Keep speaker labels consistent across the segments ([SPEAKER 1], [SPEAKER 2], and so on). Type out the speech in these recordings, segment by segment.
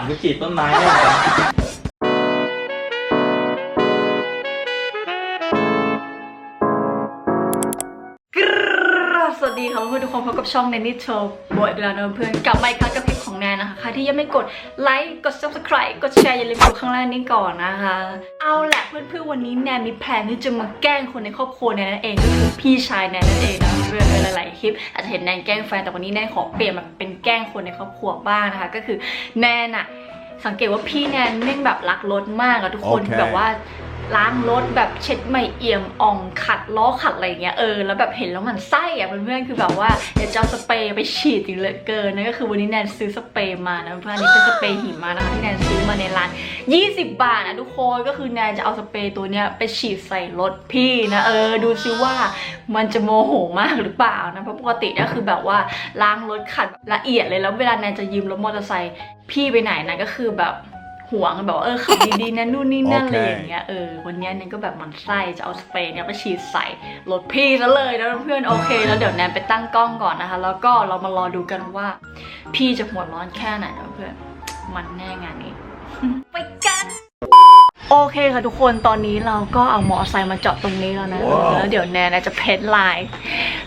[SPEAKER 1] งไปฉีดต้นไม้เนี่ยเหรอ
[SPEAKER 2] ดีค่ะเพื่อนๆทุกคนพบกับช่องแนนนี่โชว์บอยอีกแล้วนะเพื่อนกลับมาอีกครั้งกับคลิปของแนนนะคะใครที่ยังไม่กดไลค์กด subscribe กดแชร์อย่าลืมกดข้างล่างนี้ก่อนนะคะ เอาแหละเพื่อนๆวันนี้แนนมีแพลนที่จะมาแกล้งคนในครอบครัวแนนนั่นเองก็คือพี่ชายแนนนั่นเองนะเพื่อนๆหลายๆคลิปอาจจะเห็นแนนแกล้งแฟนแต่วันนี้แนนขอเปลี่ยนมาเป็นแกล้งคนในครอบครัวบ้างนะคะ ก็คือแนนอะสังเกตว่าพี่แนนแม่งแบบรักรถมากอะทุกคน
[SPEAKER 3] โอเค
[SPEAKER 2] แบบว่า ล้างรถแบบเช็ดไม่เอี่ยมอ่องขัดล้อขัดอะไรเงี้ยเออแล้วแบบเห็นแล้วมันไส้อะเพื่อนๆคือแบบว่าอยากจะเอาสเปรย์ไปฉีดจริงเหลือเกินนั่นก็คือวันนี้แนนซื้อสเปรย์มานะเพื่อนนนี้เป็นสเปรย์หิมะนะคะที่แนนซื้อมาในร้าน 20 บาทนะทุกคนก็คือแนนจะเอาสเปรย์ตัวเนี้ยไปฉีดใส่รถพี่นะเออ ดูซิว่ามันจะโมโหมากหรือเปล่านะเพราะปกติก็คือแบบว่าล้างรถขัดละเอียดเลยแล้วเวลาแนนจะยืมรถมอเตอร์ไซค์พี่ไปไหนนะก็คือแบบ ห่วงแบบว่าเออขับดีๆนะนู่นนี่นั่น
[SPEAKER 3] โอ
[SPEAKER 2] เล
[SPEAKER 3] เค
[SPEAKER 2] ยอย่างเงี้ยเออวันเนี้ยแนนก็แบบหมันไส้จะเอาสเปรย์เนี่ยไปฉีดใส่รถพี่ซะเลยนะเพื่อนโอเค แล้วเดี๋ยวแนนไปตั้งกล้องก่อนนะคะ แล้วก็เรามารอดูกันว่า พี่จะหัวร้อนแค่ไหนนะเพื่อนมันแน่งานนี้ไปกัน โอเคค่ะทุกคนตอนนี้เราก็เอามอไซค์มาจอดตรงนี้แล้วนะ
[SPEAKER 3] ว้าว
[SPEAKER 2] แล้วเดี๋ยวแนนนะจะเพ้นท์ลาย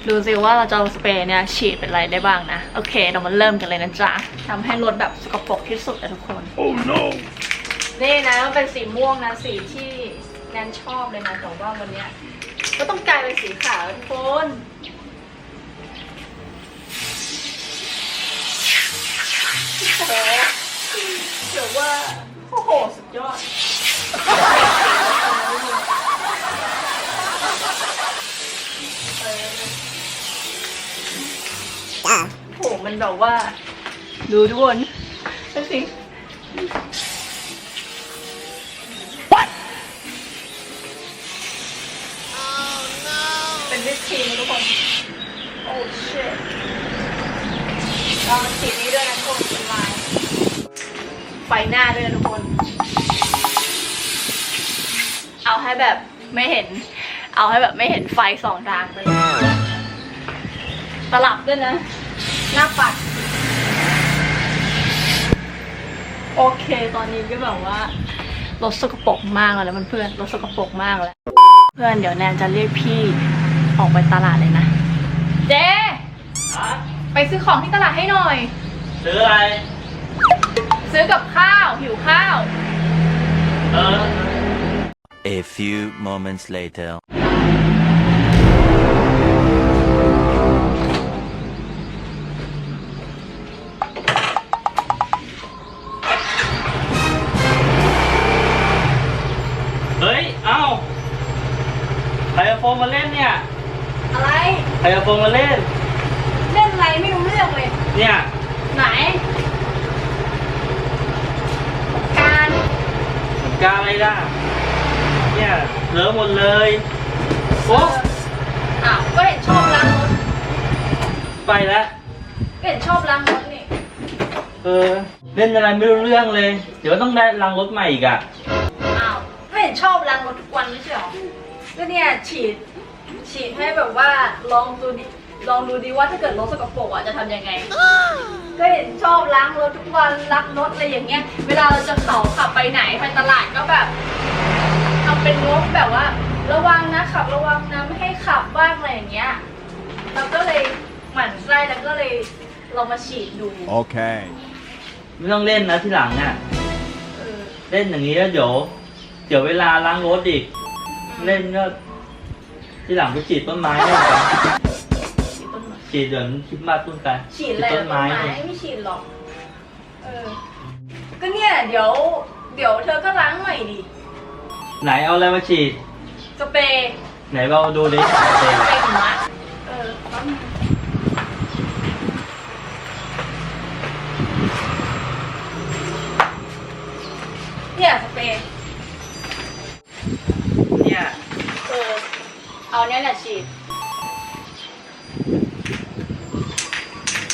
[SPEAKER 2] ดูสิว่าเราจะเอาสเปรย์เนี่ยฉีดเป็นอะไรได้บ้างนะ โอเค เรามาเริ่มกันเลยนะจ๊ะทำให้รถแบบสกปรกที่สุดนะทุกคน
[SPEAKER 3] Oh no!
[SPEAKER 2] นี่นะมันเป็นสีม่วงนะสีที่แนนชอบเลยนะแต่ว่าวันเนี้ยก็ต้องกลายเป็นสีขาวทุกคนโอ้โหเดี๋ยวว่าโอ้โหสุดยอด โอ้โหมันแบบว่า ดูทุกคนดูสิเป็นวิปครีมนะทุกคน โอ้เชิตลองสีนี้ด้วยนะทุกคนเป็นลายไฟหน้าด้วยนะทุกคน เอาให้แบบไม่เห็น เอาให้แบบไม่เห็นไฟสองทางไปเลยตลับด้วยนะ หน้าปัด โอเค ตอนนี้ก็แบบว่ารถสกปรกมากแล้วนะเพื่อนๆรถสกปรกมากแล้ว เพื่อนเดี๋ยวแนนจะเรียกพี่ออกไปตลาดเลยนะเจไปซื้อของที่ตลาดให้หน่อย
[SPEAKER 1] ซื้ออะไร
[SPEAKER 2] ซื้อกับข้าวหิวข้าว
[SPEAKER 1] เออ
[SPEAKER 4] A few moments later.
[SPEAKER 1] เฮ้ย เอ้าใครเอาโฟมมาเล่นเนี่ย
[SPEAKER 2] อะไร
[SPEAKER 1] ใครเอาโฟมมาเล่น
[SPEAKER 2] เล่นอะไรไม่รู้เรื่องเลย
[SPEAKER 1] เนี่ย
[SPEAKER 2] ไหน การ
[SPEAKER 1] กาอะไรล่ะ เนี่ยเลอะหมดเลยโอ้
[SPEAKER 2] อ้าว ก็เห็นชอบล้างรถ
[SPEAKER 1] ไปแล้ว
[SPEAKER 2] ก็เห็นชอบล้างรถนี่
[SPEAKER 1] เออ เล่นอะไรไม่รู้เรื่องเลย เดี๋ยวต้องได้รังรถใหม่อีกอะ
[SPEAKER 2] อ้าว ก็เห็นชอบล้างรถทุกวันไม่ใช่หรอก็เนี่ยฉีด ฉีดให้แบบว่าลองดูดิลองดูดิว่าถ้าเกิดรถสกปรกอะจะทำยังไง ก็เห็นชอบล้างรถทุกวันรักรถอะไรอย่างเงี้ย เวลาเราจะเขาขับไปไหนไปตลาดก็แบบ ทำเป็นงบแบบว่า ระวังนะขับระวังนะไม่ให้ขับบ้างอะไรอย่างเงี้ยเราก็เลยหมั่นไส้แล้วก็เลยลองมาฉีดดู
[SPEAKER 3] Okay.
[SPEAKER 1] ไม่ต้องเล่นนะที่หลังอะ
[SPEAKER 2] เออ
[SPEAKER 1] เล่นอย่างนี้แล้วเดี๋ยว เดี๋ยวเวลาล้างรถอีก เล่นก็ที่หลังไปฉีดต้นไม้เนี่ยเหรอ
[SPEAKER 2] ฉีดต้นไม้
[SPEAKER 1] ฉีดเดี๋ยวคริดมาสต้นกัน
[SPEAKER 2] ฉีดอะไร
[SPEAKER 1] ต้
[SPEAKER 2] ต้
[SPEAKER 1] น
[SPEAKER 2] น
[SPEAKER 1] ไม้
[SPEAKER 2] ไม้
[SPEAKER 1] เนี่ย
[SPEAKER 2] ไม่ฉีดหรอก เออ ก็เนี่ยเดี๋ยว เดี๋ยวเธอก็ล้างใหม่ดิ
[SPEAKER 1] ไหนเอาอะไรมาฉีด
[SPEAKER 2] สเปรย์
[SPEAKER 1] ไหนเราดูดิเต็ม
[SPEAKER 2] สเปรย์หิมะเออแป๊บนึงเนี่ยสเปรย์
[SPEAKER 1] เนี่ย
[SPEAKER 2] เออเอาเนี่ยแหละฉีด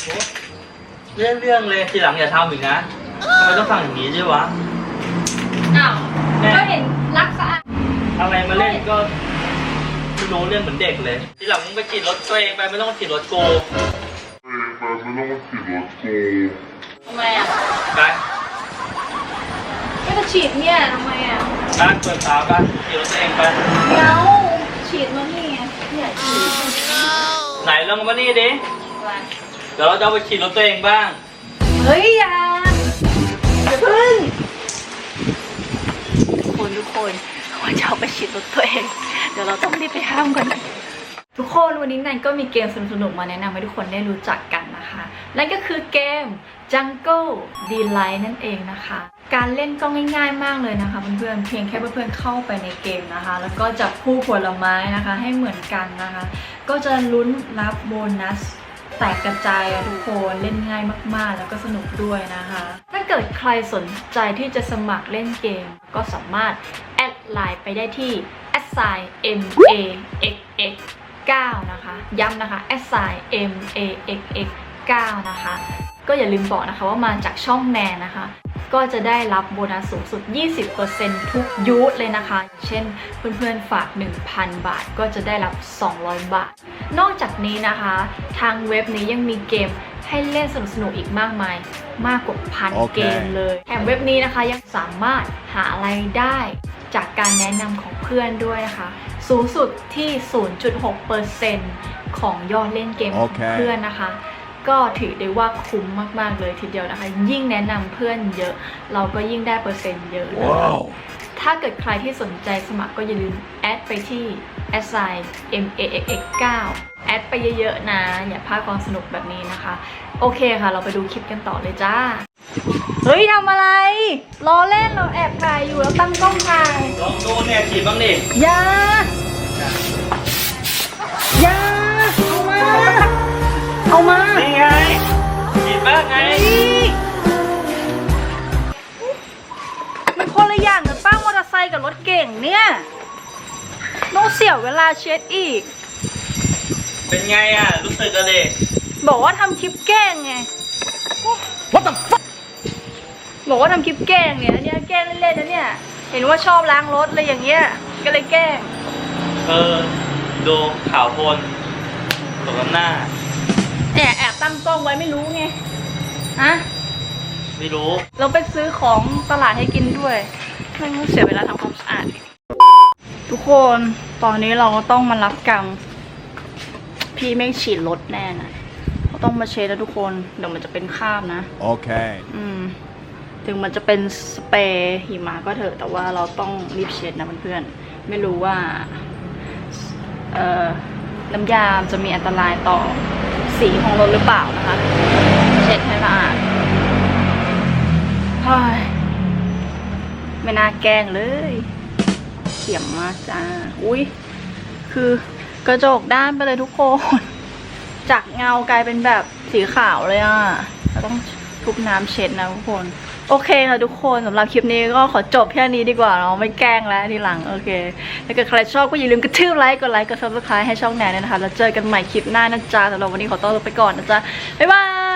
[SPEAKER 1] โอ้เรื่องเรื่องเลยทีหลังอย่าทำอีกนะทำไมต้องฟังอย่างนี้ด้วยวะ
[SPEAKER 2] อ้าว
[SPEAKER 1] แม่
[SPEAKER 2] ก็เห็นรักสะอาด
[SPEAKER 1] อะไรมาเล่นก็ไม่รู้เรื่องเหมือนเด็กเลย ทีหลังมึงไปขี่รถตัวเองไปไม่ต้องมาขี่รถกู
[SPEAKER 5] Mas não tirou, tipo,
[SPEAKER 2] ทำไมอะ
[SPEAKER 1] ไป
[SPEAKER 2] ฉีดเนี่ยทำไมอะ
[SPEAKER 1] บ้านเปิดฝาบ้านขี่รถตัวเองไป
[SPEAKER 2] เงาฉีดมานี่ไงเนี่ยฉีด
[SPEAKER 1] ไหนลองมานี่ดิเดี๋ยวเราจะเอาไปขี่รถตัวเองบ้าง
[SPEAKER 2] เฮ้ยอย่าอย่าเพึ่งทุกคนทุกคน ว่าจะเอาไปฉีดรถตัวเอง เดี๋ยวเราต้องรีบไปห้ามก่อนทุกคนวันนี้แนนก็มีเกมสนุกๆมาแนะนำให้ทุกคนได้รู้จักกันนะคะนั่นก็คือเกม Jungle Delight นั่นเองนะคะ การเล่นก็ง่ายๆมากเลยนะคะเพื่อนๆเพียงแค่เพื่อนๆเข้าไปในเกมนะคะ แล้วก็จับคู่ผลไม้นะคะให้เหมือนกันนะคะ ก็จะลุ้นรับโบนัสแตกกระจายทุกคนเล่นง่ายมากๆ แล้วก็สนุกด้วยนะคะ ถ้าเกิดใครสนใจที่จะสมัครเล่นเกม ก็สามารถแอด ไลน์ไปได้ที่ a s s i m a x x 9นะคะ ย้ำนะคะ a s s i m a x x 9นะคะ ก็อย่าลืมบอกนะคะว่ามาจากช่องแนนนะคะ ก็จะได้รับโบนัสสูงสุด 20%ทุกยูทเลยนะคะ เช่นเพื่อนๆฝาก 1,000 บาท ก็จะได้รับ 200 บาท นอกจากนี้นะคะ ทางเว็บนี้ยังมีเกมให้เล่นสนุกๆอีกมากมาย มากกว่าพัน
[SPEAKER 4] โอเค
[SPEAKER 2] เกมเลยแถมเว็บนี้นะคะยังสามารถหารายได้ จากการแนะนำของเพื่อนด้วยนะคะ สูงสุดที่ 0.6%ของยอดเล่นเกมของ
[SPEAKER 4] โอเค
[SPEAKER 2] เพื่อนนะคะ ก็ถือได้ว่าคุ้มมากๆเลยทีเดียวนะคะ ยิ่งแนะนำเพื่อนเยอะ เราก็ยิ่งได้เปอร์เซ็นต์เยอะนะคะ ถ้าเกิดใครที่สนใจสมัครก็อย่าลืมแอดไปที่ s i m a x x 9แอดไปเยอะๆนะ อย่าพลาดความสนุกแบบนี้นะคะ โอเคค่ะ เราไปดูคลิปกันต่อเลยจ้า เฮ้ยทำอะไรรอเล่นเราแอบถ่ายอยู่แล้วตั้งกล้องถ่าย
[SPEAKER 1] ลองดูเนี่ยขี่บ้างดิ
[SPEAKER 2] อย่าอย่าเอามา เอามา
[SPEAKER 1] นี่ไงขี่บ้างไง
[SPEAKER 2] มันคนละอย่างกับป้ามอเตอร์ไซค์กับรถเก่งเนี่ยต้องเสียเวลาเช็ดอีก
[SPEAKER 1] เป็นไงอะ รู้สึกอะเด็ก
[SPEAKER 2] บอกว่าทำคลิปแกล้งไง What the fuck บอกว่าทำคลิปแกล้งเนี่ยอันเนี่ยแกล้งเล่นๆนะเนี่ย เห็นว่าชอบล้างรถอะไรอย่างเงี้ย ก็เลยแกล้ง
[SPEAKER 1] เออ ดูข่าวโพลตกน้ำหน้า
[SPEAKER 2] เนี่ยแอบตั้งกล้องไว้ไม่รู้ไงฮะ
[SPEAKER 1] ไม่รู้
[SPEAKER 2] เราไปซื้อของตลาดให้กินด้วยไม่งั้นเสียเวลาทำความสะอาดทุกคนตอนนี้เราก็ต้องมารับกรรมพี่ไม่งฉีดรถแน่นะเราต้องมาเช็ดนะทุกคน เดี๋ยวมันจะเป็นคราบนะ
[SPEAKER 4] Okay.
[SPEAKER 2] อืม ถึงมันจะเป็นสเปรย์หิมะก็เถอะ แต่ว่าเราต้องรีบเช็ดนะเพื่อนๆ ไม่รู้ว่าเอ่อน้ำยาจะมีอันตรายต่อสีของรถหรือเปล่านะคะ เช็ดให้สะอาดไม่น่าแกล้งเลย เขียมมากจ้า อุ้ยคือกระจกด้านไปเลยทุกคน จากเงากลายเป็นแบบสีขาวเลยอะ ต้องุบน้ำเช็ดนะทุกคน โอเคค่ะทุกคนสำหรับคลิปนี้ก็ขอจบแค่นี้ดีกว่าเนาะไม่แกล้งแล้วทีหลังโอเคถ้าเกิดใครชอบก็อย่าลืมกระทืบไลค์กดไลค์กดซับสไครต์ให้ช่องแนนด้วยนะคะแล้วเจอกันใหม่คลิปหน้านะจ๊ะสำหรับวันนี้ขอตัวลาไปก่อนนะจ๊ะบ๊ายบาย